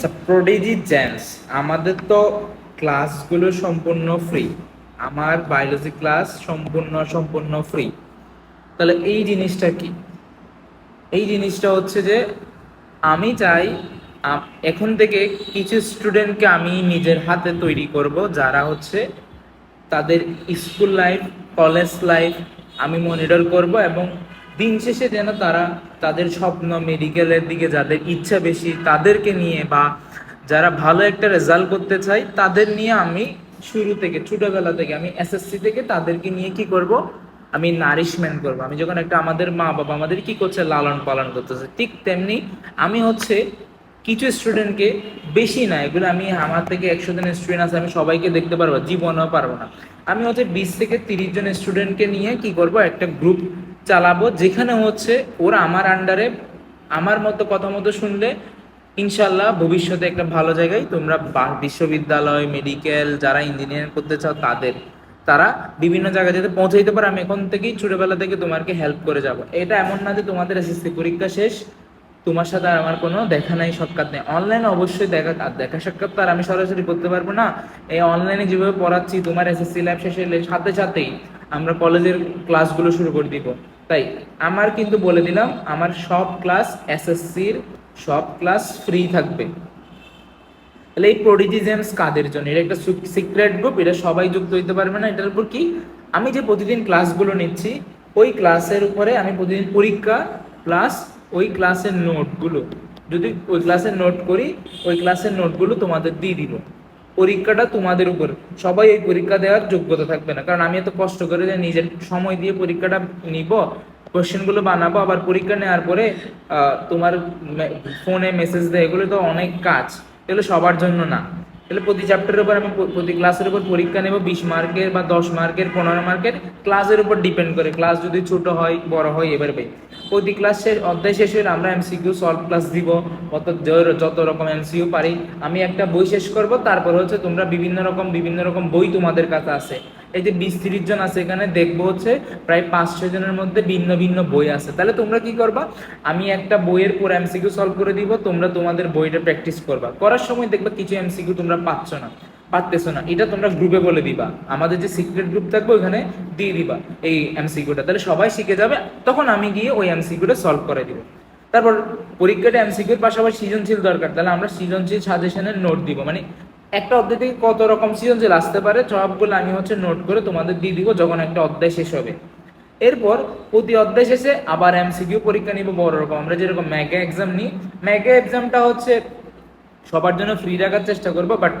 আচ্ছা prodigy gents আমাদের তো ক্লাসগুলো সম্পূর্ণ ফ্রি আমার বায়োলজি ক্লাস সম্পূর্ণ সম্পূর্ণ ফ্রি তাহলে এই জিনিসটা কি? এই জিনিসটা হচ্ছে যে, আমি চাই এখন থেকে কিছু স্টুডেন্টকে আমি নিজের হাতে তৈরি করব, যারা হচ্ছে তাদের স্কুল লাইফ কলেজ লাইফ আমি মনিটর করব এবং দিন শেষে যেন তারা তাদের স্বপ্ন মেডিকেলের দিকে যাদের ইচ্ছা বেশি তাদেরকে নিয়ে বা যারা ভালো একটা রেজাল্ট করতে চাই তাদের নিয়ে আমি শুরু থেকে, ছোটবেলা থেকে আমি এসএসসি থেকে তাদেরকে নিয়ে কি করব? আমি নারিশমেন্ট করব। আমি যখন একটা আমাদের মা বাবা আমাদের কি করছে? লালন পালন করতেছে। ঠিক তেমনি আমি হচ্ছে কিছু স্টুডেন্টকে বেশি না, এগুলো আমি আমার থেকে একশো জন স্টুডেন্ট আছে, আমি সবাইকে দেখতে পারব, জীবনেও পারব না। আমি হচ্ছে বিশ থেকে তিরিশ জন স্টুডেন্টকে নিয়ে কি করব? একটা গ্রুপ চালাবো, যেখানে হচ্ছে ওরা আমার আন্ডারে আমার মতো কথা মতো শুনলে ইনশাল্লাহ ভবিষ্যতে একটা ভালো জায়গায় তোমরা বিশ্ববিদ্যালয় মেডিকেল যারা ইঞ্জিনিয়ারিং করতে চাও তাদের, তারা বিভিন্ন জায়গায় যাতে পৌঁছাইতে পারে। আমি এখন থেকেই ছোটবেলা থেকে তোমাকে হেল্প করে যাব। এটা এমন না যে তোমাদের এসএসসি পরীক্ষা শেষ, তোমার সাথে আর আমার কোনো দেখা নাই, সাক্ষাৎ নেই। অনলাইনে অবশ্যই দেখা দেখা সাক্ষাৎ আর আমি সরাসরি করতে পারব না। এই অনলাইনে যেভাবে পড়াচ্ছি, তোমার এসএসসি ল্যাব শেষে হলে সাথে সাথেই আমরা কলেজের ক্লাসগুলো শুরু করে দিব। তাই আমার কিন্তু বলে দিলাম, আমার সব ক্লাস এসএসসির সব ক্লাস ফ্রি থাকবে। তাহলে এই প্রোডিজিজেমস কাদের জন্য? এটা একটা সিক্রেট গ্রুপ এটা সবাই যুক্ত হইতে পারবে না, এটার উপর কি? আমি যে প্রতিদিন ক্লাসগুলো নিচ্ছি, ওই ক্লাসের উপরে আমি প্রতিদিন পরীক্ষা প্লাস ওই ক্লাসের নোটগুলো যদি ওই ক্লাসের নোট করি, ওই ক্লাসের নোটগুলো তোমাদের দিয়ে দিব। পরীক্ষাটা তোমাদের উপর। সবাই এই পরীক্ষা দেওয়ার যোগ্যতা থাকবে না। কারণ আমি এত কষ্ট করে যে নিজের সময় দিয়ে পরীক্ষাটা নিব, কোশ্চেনগুলো বানাবো, আবার পরীক্ষা নেওয়ার পরে তোমার ফোনে মেসেজ দেয়, এগুলো তো অনেক কাজ। এগুলো সবার জন্য না। তাহলে প্রতি চ্যাপ্টারের উপর আমি প্রতি ক্লাসের উপর পরীক্ষা নেব, বিশ মার্কের বা দশ মার্কের পনেরো মার্কের ক্লাসের উপর ডিপেন্ড করে। ক্লাস যদি ছোট হয়, বড় হয়, এবার পাই। প্রতি ক্লাস শেষ, অধ্যায় শেষ হলে আমরা এমসিকিউ সলভ ক্লাস দিব। অত যত রকম এমসিকিউ পারি। আমি একটা বই শেষ করব, তারপর হচ্ছে তোমরা বিভিন্ন রকম বিভিন্ন রকম বই তোমাদের কাছে আছে। এই যে বিশ তিরিশ জন আছে এখানে দেখব হচ্ছে প্রায় পাঁচ ছয় জনের মধ্যে ভিন্ন ভিন্ন বই আছে। তাহলে তোমরা কি করবা? আমি একটা বইয়ের পুরো এমসিকিউ সলভ করে দিব, তোমরা তোমাদের বইটা প্র্যাকটিস করবা। করার সময় দেখবা কিছু এমসিকিউ তোমরা পাচ্ছ না পারতেছো না। এটা তোমরা গ্রুপে বলে দিবা। আমাদের যে সিক্রেট গ্রুপ থাকবে ওখানে দিয়ে দিবা এই এমসিকিউটা তাহলে সবাই শিখে যাবে, তখন আমি গিয়ে ওই এমসিকিউটা সলভ করে দিব। তারপর পরীক্ষাটা এমসিকিউর পাশাপাশি সৃজনশীল দরকার। তাহলে আমরা সৃজনশীল সাজেশনের নোট দিব। মানে একটা অধ্যায় থেকে কত রকম সৃজনশীল আসতে পারে, সবগুলো আমি হচ্ছে নোট করে তোমাদের দিয়ে দিব যখন একটা অধ্যায় শেষ হবে। এরপর প্রতি অধ্যায় শেষে আবার এমসিকিউ পরীক্ষা নিব, বড় রকম। আমরা যেরকম ম্যাগা এক্সাম নিই ম্যাগা এক্সামটা হচ্ছে সবার জন্য ফ্রি রাখার চেষ্টা করব বাট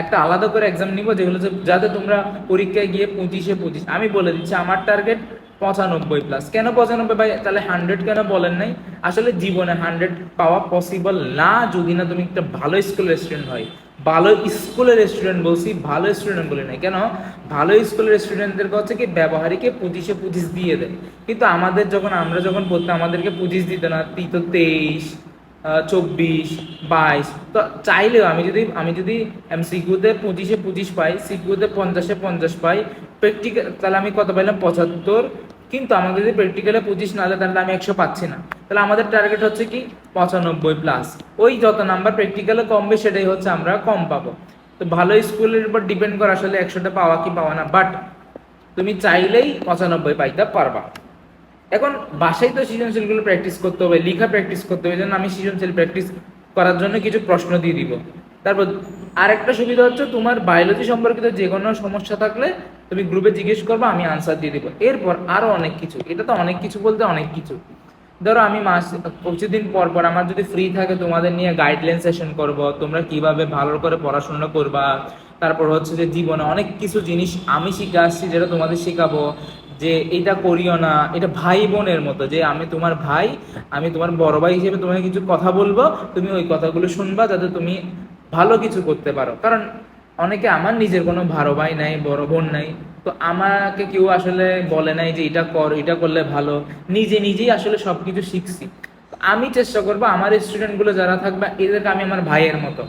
একটা আলাদা করে এক্সাম নিব যেগুলো যাতে তোমরা পরীক্ষায় গিয়ে পঁচিশে পঁচিশ। আমি বলে দিচ্ছি, আমার টার্গেট পঁচানব্বই প্লাস কেন পঁচানব্বই ভাই? তাহলে হান্ড্রেড কেন বলেন নাই? আসলে জীবনে হান্ড্রেড পাওয়া পসিবল না, যদি না তুমি একটা ভালো স্কুলের স্টুডেন্ট হয়। ভালো স্কুলের স্টুডেন্ট বলছি, ভালো স্টুডেন্ট বলে নাই। কেন? ভালো স্কুলের স্টুডেন্টদেরকে হচ্ছে কি ব্যবহারিকে পঁচিশে পঁচিশ দিয়ে দেয়। কিন্তু আমাদের যখন, আমরা যখন পড়তাম, আমাদেরকে পঁচিশ দিত না। দিত তেইশ চব্বিশ, বাইশ। তো চাইলেও আমি যদি আমি যদি এমসিকিউতে পঁচিশে পঁচিশ পাই সিকিউতে পঞ্চাশে পঞ্চাশ পাই প্র্যাকটিক্যাল তাহলে আমি কত পাইলাম? পঁচাত্তর। কিন্তু আমাদের যদি প্র্যাকটিক্যালে পঁচিশ না দেয়, তাহলে আমি একশো পাচ্ছি না। তাহলে আমাদের টার্গেট হচ্ছে কি? পঁচানব্বই প্লাস ওই যত নাম্বার প্র্যাকটিক্যালে কমবে সেটাই হচ্ছে আমরা কম পাবো। তো ভালো স্কুলের উপর ডিপেন্ড করে আসলে একশোটা পাওয়া কি পাওয়া না বাট তুমি চাইলেই পঁচানব্বই পাইতে পারবা। এখন বাসায় তো সৃজনশীলগুলো প্র্যাকটিস করতে হবে, লেখা প্র্যাকটিস করতে হবে জন্য আমি সৃজনশীল প্র্যাকটিস করার জন্য কিছু প্রশ্ন দিয়ে দিব। তারপর আরেকটা সুবিধা হচ্ছে তোমার বায়োলজি সম্পর্কিত যে কোনো সমস্যা থাকলে তুমি গ্রুপে জিজ্ঞেস করবে, আমি আনসার দিয়ে দিব। এরপর আরও অনেক কিছু। এটা তো অনেক কিছু বলতে অনেক কিছু। ধরো আমি মাস, কিছুদিন পর পর আমার যদি ফ্রি থাকে তোমাদের নিয়ে গাইডলাইন সেশন করব, তোমরা কীভাবে ভালো করে পড়াশোনা করবা, তারপর হচ্ছে যে জীবনে অনেক কিছু জিনিস আমি শিখে আসছি যেটা তোমাদের শেখাবো, যে এটা করিও না, এটা ভাই বোনের মতো, যে আমি তোমার ভাই, আমি তোমার বড় ভাই হিসেবে তোমাকে কিছু কথা বলব, তুমি ওই কথাগুলো শুনবা যাতে তুমি ভালো কিছু করতে পারো। কারণ অনেকে আমার নিজের কোনো ভালো ভাই নাই, বড় বোন নাই তো আমাকে কেউ আসলে বলে নাই যে এটা কর, এটা করলে ভালো। নিজে নিজেই আসলে সবকিছু শিখছি। আমি চেষ্টা করব আমার স্টুডেন্টগুলো যারা থাকবে, এদেরকে আমি আমার ভাইয়ের মতো।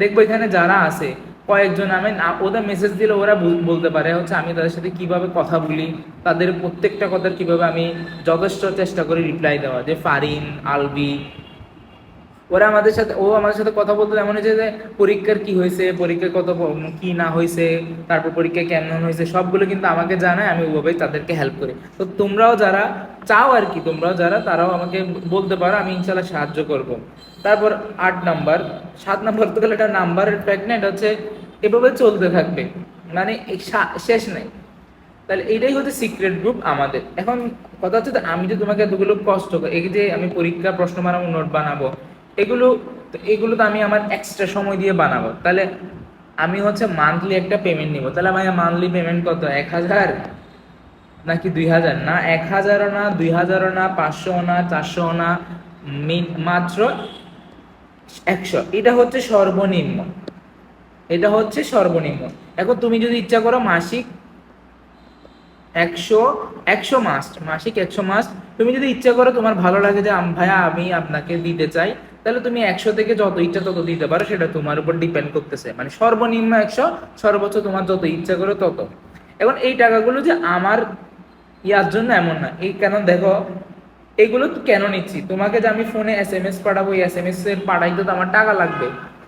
দেখব এখানে যারা আছে, কয়েকজন আমি ওদের মেসেজ দিলে ওরা বলতে পারে হচ্ছে আমি তাদের সাথে কীভাবে কথা বলি, তাদের প্রত্যেকটা কথার কীভাবে আমি যথেষ্ট চেষ্টা করি রিপ্লাই দেওয়া। যে ফারিন, আলবি ওরা আমাদের সাথে, ও আমাদের সাথে কথা বলতে এমন হয়েছে যে পরীক্ষার কি হয়েছে পরীক্ষা কত কি না হয়েছে, তারপর পরীক্ষা কেমন হয়েছে, সবগুলো কিন্তু আমাকে জানায়, আমি ওভাবেই তাদেরকে হেল্প করি। তো তোমরাও যারা চাও আর কি, তোমরাও যারা, তারাও আমাকে বলতে পারো, আমি ইনশাল্লাহ সাহায্য করব। তারপর আট নাম্বার, সাত নাম্বার তো গেলে, এটা নাম্বারের ফ্যাক্ট না এটা হচ্ছে, এভাবে চলতে থাকবে। মানে শেষ নেই। তাহলে এইটাই হচ্ছে সিক্রেট গ্রুপ আমাদের। এখন কথা হচ্ছে আমি যে তোমাকে এতগুলো কষ্ট, এই যে আমি পরীক্ষা প্রশ্ন বানাবো নোট বানাবো এগুলো এগুলো তো আমি আমার এক্সট্রা সময় দিয়ে বানাবো। তাহলে আমি হচ্ছে মান্থলি একটা পেমেন্ট নিব। তাহলে আমার মান্থলি পেমেন্ট কত? এক হাজার? নাকি দুই হাজার? না, এক হাজারও না, দুই হাজারও না পাঁচশো না চারশো না মাত্র একশো। এটা হচ্ছে সর্বনিম্ন। এটা হচ্ছে সর্বনিম্ন। এখন তুমি যদি ইচ্ছা করো মাসিক একশো একশো মাস মাসিক একশো মাস তুমি যদি ইচ্ছা করো তোমার ভালো লাগে যে ভাইয়া আমি আপনাকে দিতে চাই তাহলে তুমি একশো থেকে যত ইচ্ছা তত দিতে পারো, সেটা তোমার উপর ডিপেন্ড করতেছে। মানে সর্বনিম্ন একশো, সর্বোচ্চ তোমার যত ইচ্ছা করো তত। এখন এই টাকাগুলো যে আমার ইয়ার জন্য এমন না। এই কেন দেখো, এগুলো কেন নিচ্ছি? তোমাকে যে আমি ফোনে এস এম এস পাঠাবো এস এম এস এর পাঠাইতে তো আমার টাকা লাগবে।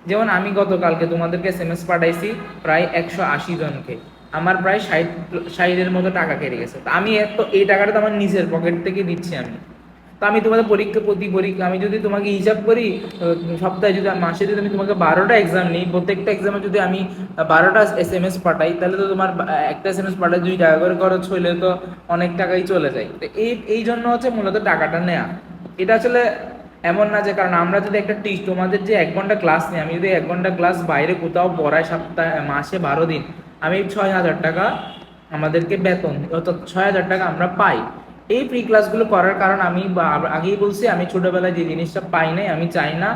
যেমন আমি গতকালকে তোমাদেরকে এস এম এস পাঠাইছি প্রায় একশো আশি জনকে। আমার প্রায় ষাট ষাটের মতো টাকা কেটে গেছে। তো আমি এত, এই টাকাটা তো আমার নিজের পকেট থেকে দিচ্ছি আমি। তো আমি তোমাদের পরীক্ষা, প্রতি পরীক্ষা, আমি যদি তোমাকে হিসাব করি সপ্তাহে যদি মাসে যদি আমি তোমাকে বারোটা এক্সাম নিই, প্রত্যেকটা এক্সামে যদি আমি বারোটা এস এম এস পাঠাই, তাহলে তো তোমার একটা এস এম এস পাঠাই দুই টাকা করে খরচ হইলে তো অনেক টাকাই চলে যায়। তো এই এই জন্য হচ্ছে মূলত টাকাটা নেয়া। এটা আসলে এমন না যে, কারণ আমরা যদি একটা টিচ তোমাদের যে এক ঘণ্টা ক্লাস নিই, আমি যদি এক ঘণ্টা ক্লাস বাইরে কোথাও পড়াই সপ্তাহে, মাসে বারো দিন, আমি ছয় হাজার টাকা আমাদেরকে বেতন, অর্থাৎ ছয় হাজার টাকা আমরা পাই। এই প্রি ক্লাসগুলো করার কারণ আমি আগেই বলছি, আমি ছোটবেলায় যে জিনিসটা পাই নাই, আমি চাই না।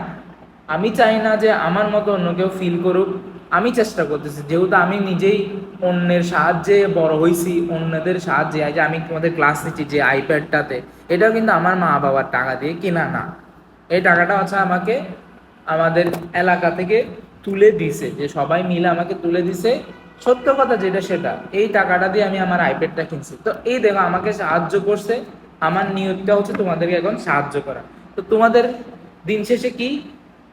আমি চাই না যে আমার মতো অন্য কেউ ফিল করুক। আমি চেষ্টা করতেছি, যেহেতু আমি নিজেই অন্যের সাহায্যে বড় হয়েছি অন্যদের সাহায্যে যে আমি তোমাদের ক্লাস নিচ্ছি যে আইপ্যাডটাতে এটাও কিন্তু আমার মা বাবার টাকা দিয়ে কেনা না। এই টাকাটা হচ্ছে আমাকে আমাদের এলাকা থেকে তুলে দিছে, যে সবাই মিলে আমাকে তুলে দিছে। সত্য কথা যেটা সেটা, এই টাকাটা দিয়ে আমি আমার আইপ্যাডটা কিনছি। তো এই দেখো, আমাকে সাহায্য করছে। আমার নিয়তটা হচ্ছে তোমাদেরকে এখন সাহায্য করা। তো তোমাদের দিন শেষে কি?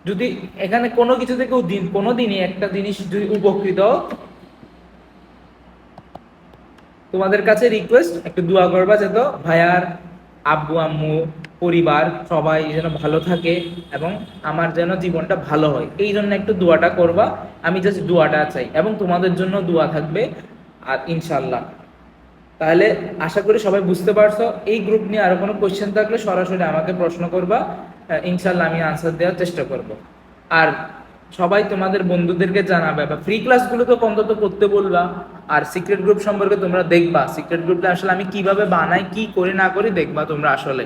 যদি এখানে কোনো কিছু থেকে দিন, কোনো দিনই একটা জিনিস যদি উপকৃত তোমাদের কাছে রিকোয়েস্ট একটু দোয়া করবা যেত ভাইয়ার আব্বু, আম্মু পরিবার সবাই যেন ভালো থাকে এবং আমার যেন জীবনটা ভালো হয়। এই জন্য একটু দোয়াটা করবা। আমি জাস্ট দোয়াটা চাই এবং তোমাদের জন্য দোয়া থাকবে আর ইনশাল্লাহ তাহলে আশা করি সবাই বুঝতে পারছ। এই গ্রুপ নিয়ে আরও কোনো কোয়েশ্চেন থাকলে সরাসরি আমাকে প্রশ্ন করবা। ইনশাল্লাহ আমি আনসার দেওয়ার চেষ্টা করব। আর সবাই তোমাদের বন্ধুদেরকে জানাবে বা ফ্রি ক্লাসগুলো তো অন্তত করতে বলবা। আর সিক্রেট গ্রুপ সম্পর্কে তোমরা দেখবা। সিক্রেট গ্রুপটা আসলে আমি কীভাবে বানাই, কি করে, না করি দেখবা তোমরা আসলে।